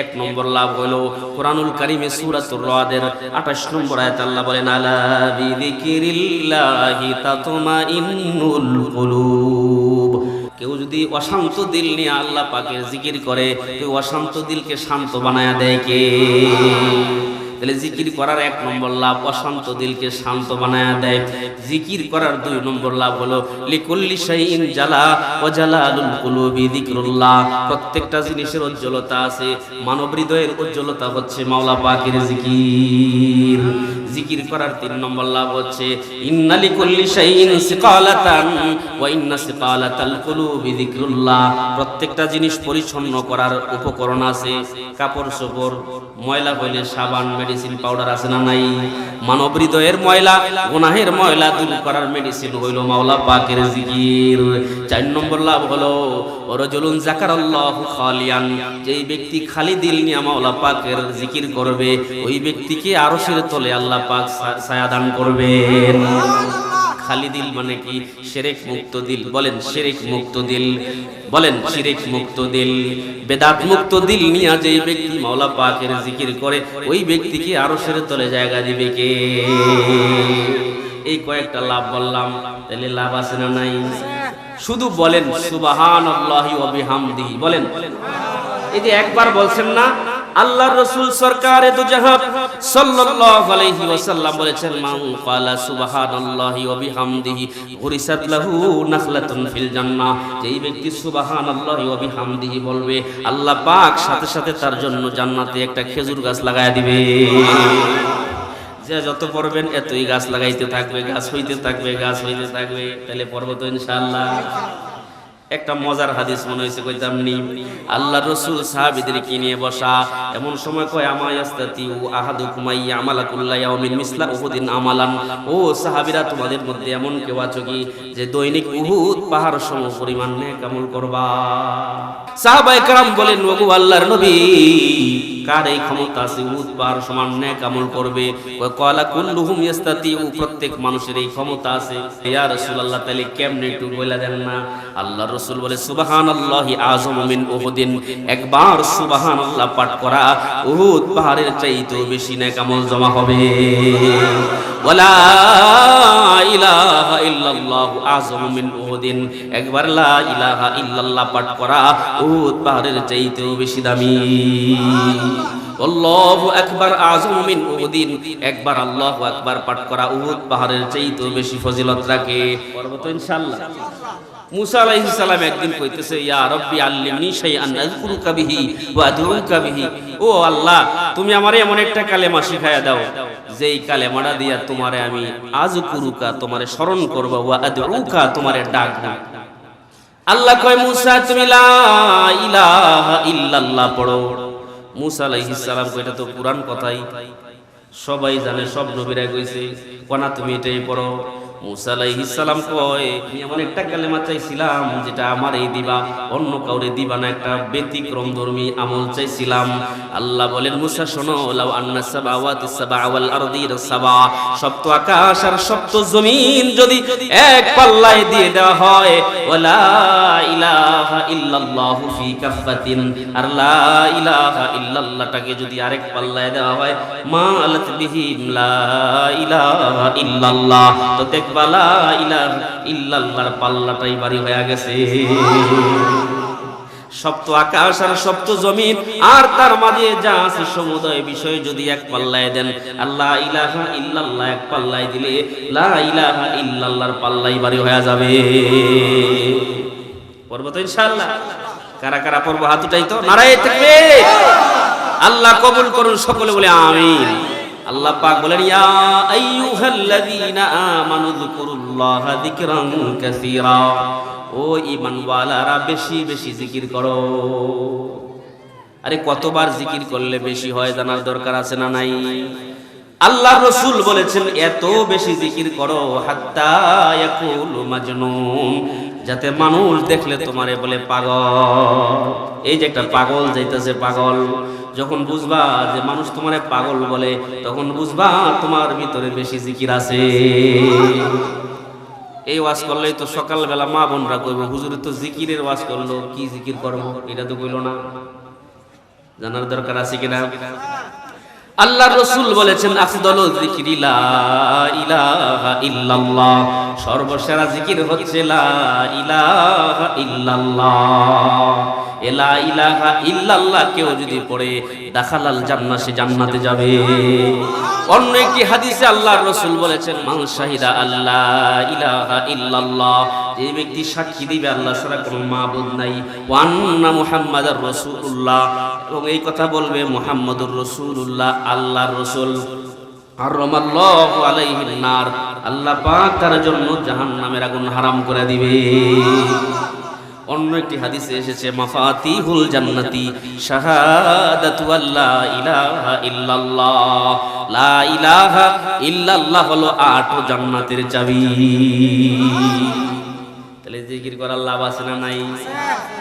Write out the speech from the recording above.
এক নম্বর লাভ হলো কোরআনুল কারিমে সূরাতুর রাদের 28 নম্বর আয়াত আল্লাহ বলেন, আলা বিযিকিরিল্লাহি তাতমাইন্নুল কুলুব। কেউ যদি অশান্ত দিল নিয়ে আল্লাহ পাকের জিকির করে কেউ অশান্ত দিলকে শান্ত বানায়া দেয় কে? তাহলে জিকির করার এক নম্বর লাভ, অশান্ত দিলকে শান্ত বানায় দেয়। জিকির করার দুই নম্বর লাভ হলো, লিকুল্লি শাইইন জালা ওয়া জালালুল কুলুবি যিকরুল্লাহ। প্রত্যেকটা জিনিসের উজ্জ্বলতা আছে মানব হৃদয়ের উজ্জ্বলতা হচ্ছে মাওলা পাকের জিকির। জিকির করার তিন নম্বর লাভ হচ্ছে ইন্না লিকুল্লি শাইইন সিকালাতান ওয়া ইন্না সিকালাতাল কুলুবি যিকরুল্লাহ। প্রত্যেকটা জিনিস পরিচ্ছন্ন করার উপকরণ আছে, কাপড় চোপড়, ময়লা হইলে সাবান, মেডিসিন পাউডার আছে না নাই? মানব হৃদয়ের ময়লা, গুনাহের ময়লা দূর করার মেডিসিন হইল মাওলা পাকের জিকির। চার নম্বর লাভ হলো রজুলুন জাকারাল্লাহু খালিয়ান। যেই ব্যক্তি খালি দিল নিয়ে মাওলা পাকের জিকির করবে, ওই ব্যক্তিকে আরশের তলে আল্লাহ পাক সা- ছায়া দান করবেন। খালি দিল মানে কি? শিরেক মুক্ত দিল। বলেন, শিরেক মুক্ত দিল। বলেন, শিরেক মুক্ত দিল। বেদাত মুক্ত দিল নিয়ে যেই ব্যক্তি মাওলা পাকের জিকির করে, ওই ব্যক্তিকে আরও সেরে তলে জায়গা দিবে কে? এই কয়েকটা লাভ বললাম। তাহলে লাভ আছে না নাই? শুধু বলেন সুবাহান বিহামদিহি বলেন, এই যে একবার বলছেন না, আল্লাহর রাসূল সরকারে দু জাহান সাল্লাল্লাহু আলাইহি ওয়াসাল্লাম বলেছেন, মান ক্বালা সুবহানাল্লাহি ওয়া বিহামদিহি গুরিসাত লাহু নাখলাতুন ফিল জান্নাহ। যেই ব্যক্তি সুবহানাল্লাহি ওয়া বিহামদিহি বলবে, আল্লাহ পাক সাথে সাথে তার জন্য জান্নাতে একটা খেজুর গাছ লাগায়া দিবে। যে যত পড়বেন এতই গাছ লাগাইতে থাকবে, গাছ হইতে থাকবে, গাছ হইতে থাকবে। তাহলে পর্ব তো ইনশাআল্লাহ। একটা মজার হাদিস মনে হয়েছে কইতাম নি? আল্লাহ রসুল সাহাবিদের কি নিয়ে বসা? এমন সময় কয় আমায় আস্তাতি ও আহাদু কুমাই আমালা মিসলা উহুদিন আমালান। ও সাহাবিরা, তোমাদের মধ্যে এমন কেউ আছো কি যে দৈনিক উহুদ পাহাড় সম পরিমাণ নেক আমল করবা? সাহাবায়ে কেরাম বলেন, ওগো আল্লাহর নবী কার এই ক্ষমতা আছে পাহাড় সমান নেক আমল করবে? কলা কুল্লুহুম ইয়াস্তাতিউ, প্রত্যেক মানুষের এই ক্ষমতা আছে। ইয়া রাসূলুল্লাহ, তাহলে কেমনে একটু বলে দেন না? আল্লাহ রাসূল বলে, সুবহানাল্লাহি আযম মিন উহুদিন। একবার সুবহানাল্লাহ পাঠ করা, উহুদ পাহাড়ের চাইতেও বেশি নেক আমল জমা হবে। ওয়ালা একবার ইলাহা ইল্লাল্লাহ পাঠ করা উহুদ পাহাড়ের চাইতেও বেশি দামি। তুমি আমারে এমন একটা কালেমা শিখায়া দাও। যেই কালেমাটা দিয়া তোমারে আমি আজ কুরুকা, তোমারে স্মরণ করব, ওয়া তোমারে ডাক ডাক আল্লাহ কয়, মুসা, তুমি লা ইলাহা ইল্লাল্লাহ পড়ো। মুসা আলাইহিস সালাম এটা তো পুরান কথাই। সবাই জানে, সব নবীরা কইছে, কোনা, তুমি এটাই পড়ো। পাল্লায় দেওয়া হয় ওয়ালা ইলাহা লা ইলাহা ইল্লাল্লাহটাকে আরেক পাল্লায় দেওয়া হয় পাল্লাটাই বাড়ি হয়ে গেছে। সপ্ত আকাশ আর সপ্ত জমিন, আর তার মাঝে যা আছে সমুদয় যদি এক পাল্লায় দেন, আল্লাহ ইলাহা ইল্লাল্লাহ এক পাল্লায় দিলে লা ইলাহা ইল্লাল্লাহর পাল্লাই বাড়ি হয়ে যাবে। পড়ব তো ইনশাআল্লাহ। কারা কারা পড়ব হাত উঠাই তো? নারায় থাকবে। আল্লাহ কবুল করুন, সকলে বলে আমিন। আল্লাহ পাক বলেন, ইয়া আইয়ুহাল্লাযীনা আমানু যকুরুল্লাহা যিকরান কাসীরা। ও ঈমানওয়ালারা, বেশি বেশি জিকির করো। আরে, কতবার জিকির করলে বেশি হয় জানার দরকার আছে না নাই? আল্লাহ রসুল বলেছেন, এত বেশি জিকির করো, হাত্তা ইয়াকুলু মাজনুন। যাতে মানুষ দেখলে তোমারে বলে পাগল। এই যে একটা পাগল যাইতেছে, পাগল। যখন বুঝবা যে মানুষ তোমারে পাগল বলে, তখন বুঝবা তোমার ভিতরে বেশি জিকির আছে। এই ওয়াজ করলেই তো সকালবেলা মা বোনরা কইব, হুজুরে তো জিকিরের ওয়াজ করল, কি জিকির করব? এটা তো কইলো না। জানার দরকার আছে কিনা? আল্লাহ রসুল বলেছেন, আফদল জিকিরি ইল্লাল্লাহ। সর্বসেরা জিকির হচ্ছে লা ইলাহা ইল্লাল্লাহ। এ লা ইলাহা ইল্লাল্লাহ কেউ যদি পড়ে, দাখালাল জান্নাত সে জান্নাতে যাবে। অন্য একটি হাদিসে আল্লাহ রসুল বলেছেন, মান শাহিদা আল্লাহ ইলাহা ইল্লাল্লাহ যে ব্যক্তি সাক্ষী দিবে, আল্লাহ ছাড়া কোনো মাবুদ নাই। ওয়ান্না মুহাম্মাদার রাসূলুল্লাহ এবং এই কথা বলবে মুহাম্মাদুর রাসূলুল্লাহ, আল্লাহর রাসূল। নার, আল্লাহ পাক তার জন্য জাহান্নামের আগুন হারাম করে দিবে। অন্য একটি হাদিসে এসেছে, মাফাতিহুল জান্নাতি, শাহাদাতু আল্লা ইলাহা ইল্লাল্লাহ। লা ইলাহা ইল্লাল্লাহ হলো আট জান্নাতের চাবি। তাহলে জিকির করার লাভ আছে না নাই?